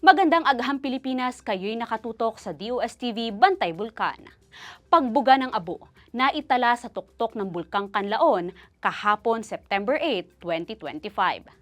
Magandang agham Pilipinas, kayo'y nakatutok sa DOSTV Bantay Bulkan. Pagbuga ng abo, naitala sa tuktok ng Bulkang Kanlaon kahapon September 8, 2025.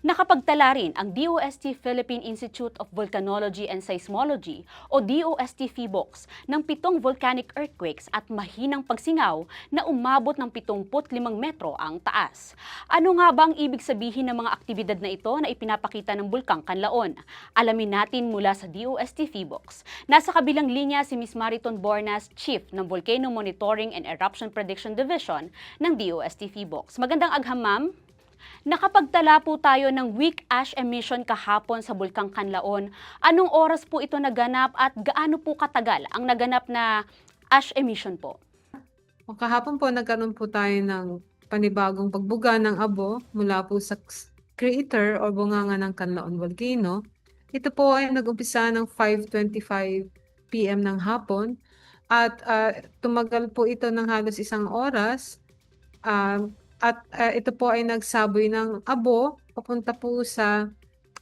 Nakapagtala rin ang DOST Philippine Institute of Volcanology and Seismology o DOST PHIVOLCS ng pitong volcanic earthquakes at mahinang pagsingaw na umabot ng 75 metro ang taas. Ano nga ba ang ibig sabihin ng mga aktibidad na ito na ipinapakita ng Bulkang Kanlaon? Alamin natin mula sa DOST PHIVOLCS. Nasa kabilang linya si Ms. Mariton Bornas, Chief ng Volcano Monitoring and Eruption Prediction Division ng DOST PHIVOLCS. Magandang agham, ma'am. Nakapagtala po tayo ng weak ash emission kahapon sa Bulkang Kanlaon. Anong oras po ito naganap at gaano po katagal ang naganap na ash emission po? Kahapon po nagkaroon po tayo ng panibagong pagbuga ng abo mula po sa crater o bunganga ng Canlaon Volcano. Ito po ay nag-umpisa ng 5.25 p.m. ng hapon at ah, tumagal po ito ng halos isang oras. Um, at ah, ito po ay nagsaboy ng abo papunta po sa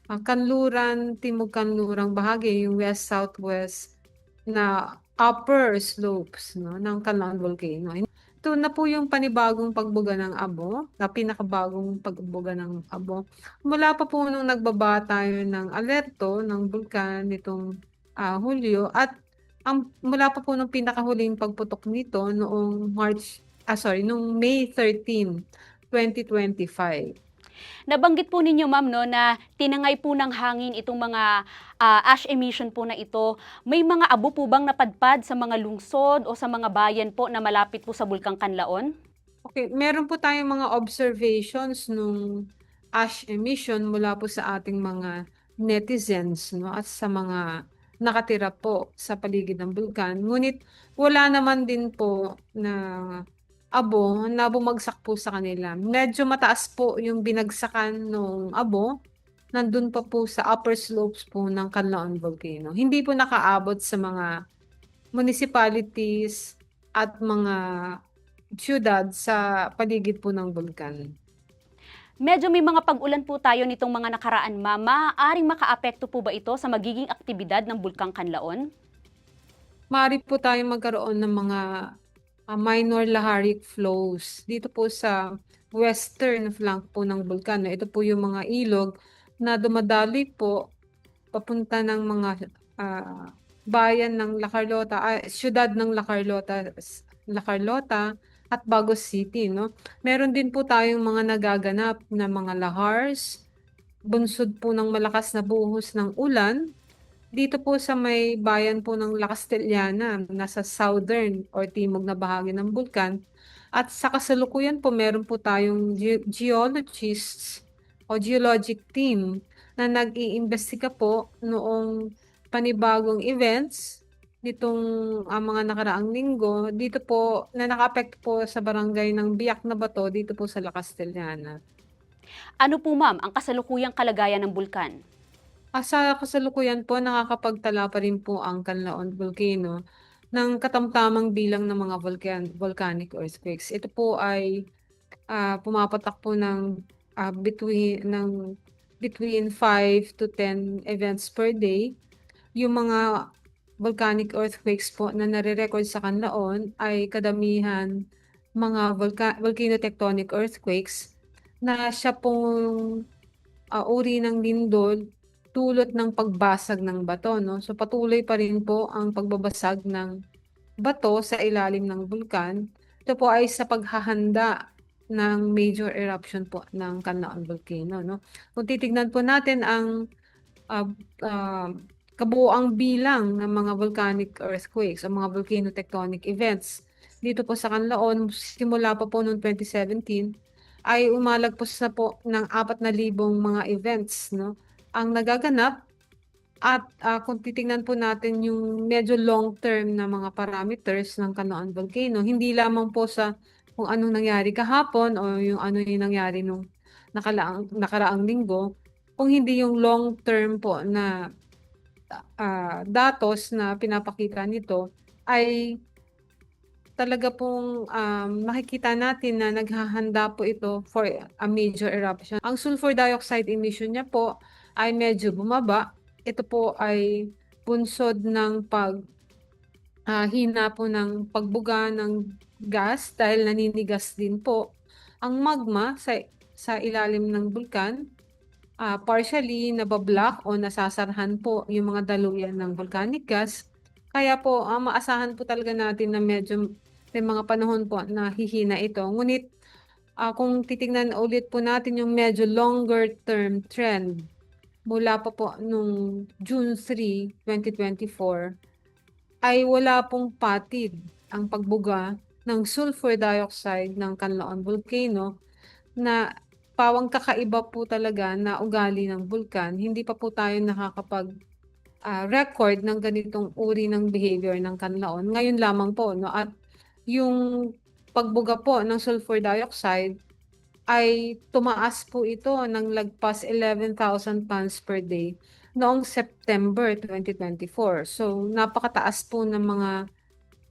ah, kanluran, timog kanlurang bahagi, yung west-southwest na upper slopes no, ng Canlaon Volcano. Ito na po yung panibagong pagbuga ng abo, na pinakabagong pagbuga ng abo. Mula pa po nung nagbaba tayo ng alerto ng bulkan nitong ah, Hulyo at ang mula pa po nung pinakahuling pagputok nito noong March, ah sorry, noong May 13, 2025. Nabanggit po ninyo ma'am no na tinangay po ng hangin itong mga ah, ash emission po na ito. May mga abo po bang napadpad sa mga lungsod o sa mga bayan po na malapit po sa Bulkang Kanlaon? Okay, meron po tayong mga observations nung ash emission mula po sa ating mga netizens no at sa mga nakatira po sa paligid ng bulkan. Ngunit wala naman din po na abo na bumagsak po sa kanila. Medyo mataas po yung binagsakan ng abo. Nandun pa po sa upper slopes po ng Canlaon Volcano. Hindi po nakaabot sa mga municipalities at mga siyudad sa paligid po ng bulkan. Medyo may mga pag-ulan po tayo nitong mga nakaraan ma'am. Maaaring makaapekto po ba ito sa magiging aktibidad ng Bulkang Kanlaon? Maaari po tayong magkaroon ng mga ah, minor laharic flows dito po sa western flank po ng bulkan. no. Ito po yung mga ilog na dumadaloy po papunta ng mga ah, bayan ng La Carlota, ah, syudad ng La Carlota, La Carlota at Bagos City, no? Meron din po tayong mga nagaganap na mga lahars, bunsod po ng malakas na buhos ng ulan, dito po sa may bayan po ng La Castellana, nasa southern or timog na bahagi ng bulkan. At sa kasalukuyan po, meron po tayong ge- geologists o geologic team na nag-iimbestiga po noong panibagong events nitong ah, mga nakaraang linggo. Dito po, na naka-affect po sa barangay ng Biak na Bato, dito po sa La Castellana. Ano po ma'am ang kasalukuyang kalagayan ng bulkan? Ah, sa kasalukuyan po, nakakapagtala pa rin po ang Canlaon Volcano ng katamtamang bilang ng mga volcan volcanic earthquakes. Ito po ay ah, pumapatak po ng ah, between ng between 5 to 10 events per day. Yung mga volcanic earthquakes po na nare-record sa Canlaon ay kadamihan mga volca volcanotectonic earthquakes na siya pong ah, uri ng lindol dulot ng pagbasag ng bato, no? So patuloy pa rin po ang pagbabasag ng bato sa ilalim ng bulkan. Ito po ay sa paghahanda ng major eruption po ng Canlaon Volcano, no? Kung titignan po natin ang ah, ah, kabuoang bilang ng mga volcanic earthquakes o mga volcanotectonic events dito po sa Canlaon simula pa po noong 2017 ay umalagpos na po ng 4,000 mga events, no? Ang nagaganap at ah, kung titingnan po natin yung medyo long term na mga parameters ng Canlaon Volcano, hindi lamang po sa kung anong nangyari kahapon o yung ano yung nangyari nung nakalaang, nakaraang linggo, kung hindi yung long term po na ah, datos na pinapakita nito ay talaga pong um, makikita natin na naghahanda po ito for a major eruption. Ang sulfur dioxide emission niya po ay medyo bumaba ito po ay bunsod ng pag ah, hina po ng pagbuga ng gas dahil naninigas din po ang magma sa sa ilalim ng bulkan. Ah, partially nabablock o nasasarhan po yung mga daluyan ng volcanic gas. Kaya po, ah, maasahan po talaga natin na medyo may mga panahon po na hihina ito. Ngunit ah, kung titingnan ulit po natin yung medyo longer term trend mula pa po nung June 3, 2024 ay wala pong patid ang pagbuga ng sulfur dioxide ng Canlaon Volcano na pawang kakaiba po talaga na ugali ng bulkan. Hindi pa po tayo nakakapag ah, record ng ganitong uri ng behavior ng Canlaon. Ngayon lamang po, no? At yung pagbuga po ng sulfur dioxide ay tumaas po ito ng lagpas 11,000 tons per day noong September 2024. So, napakataas po ng mga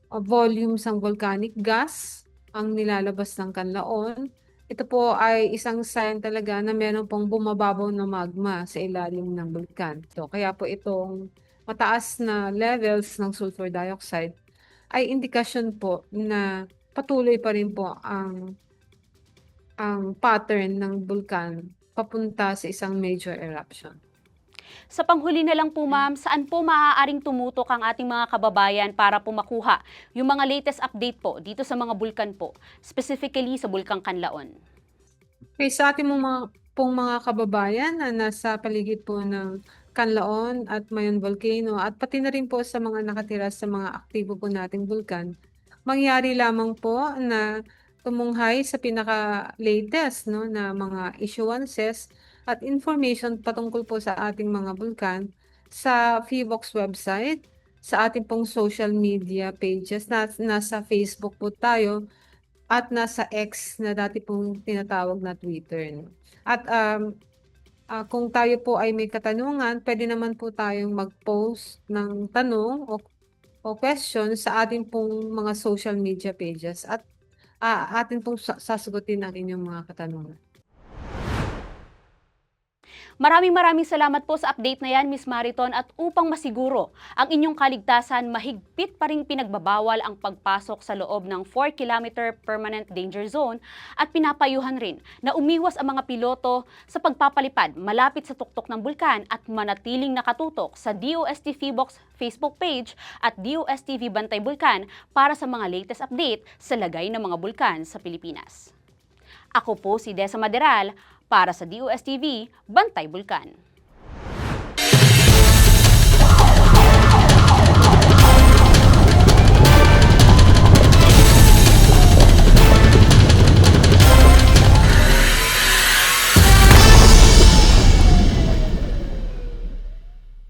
uh, volumes ng volcanic gas ang nilalabas ng kanlaon. Ito po ay isang sign talaga na meron pong bumababaw na magma sa ilalim ng bulkan. So, kaya po itong mataas na levels ng sulfur dioxide ay indikasyon po na patuloy pa rin po ang ang pattern ng bulkan papunta sa isang major eruption. Sa panghuli na lang po ma'am, saan po maaaring tumutok ang ating mga kababayan para po makuha yung mga latest update po dito sa mga bulkan po, specifically sa Bulkang Kanlaon? Okay, sa ating mga, pong mga kababayan na nasa paligid po ng Canlaon at Mayon Volcano at pati na rin po sa mga nakatira sa mga aktibo po nating bulkan, mangyari lamang po na tumunghay sa pinaka-latest no, na mga issuances at information patungkol po sa ating mga bulkan sa FIVOX website, sa ating pong social media pages, na, nasa Facebook po tayo, at nasa X na dati pong tinatawag na Twitter. no. At um, ah, kung tayo po ay may katanungan, pwede naman po tayong mag-post ng tanong o, o question sa ating pong mga social media pages at ah, atin pong sa- sasagutin ang inyong mga katanungan. Maraming maraming salamat po sa update na yan, Miss Mariton, at upang masiguro ang inyong kaligtasan, mahigpit pa rin pinagbabawal ang pagpasok sa loob ng 4-kilometer permanent danger zone at pinapayuhan rin na umiwas ang mga piloto sa pagpapalipad malapit sa tuktok ng bulkan at manatiling nakatutok sa DOST Feebox Facebook page at DOSTV Bantay Bulkan para sa mga latest update sa lagay ng mga bulkan sa Pilipinas. Ako po si Desa Maderal para sa DOSTV Bantay Bulkan.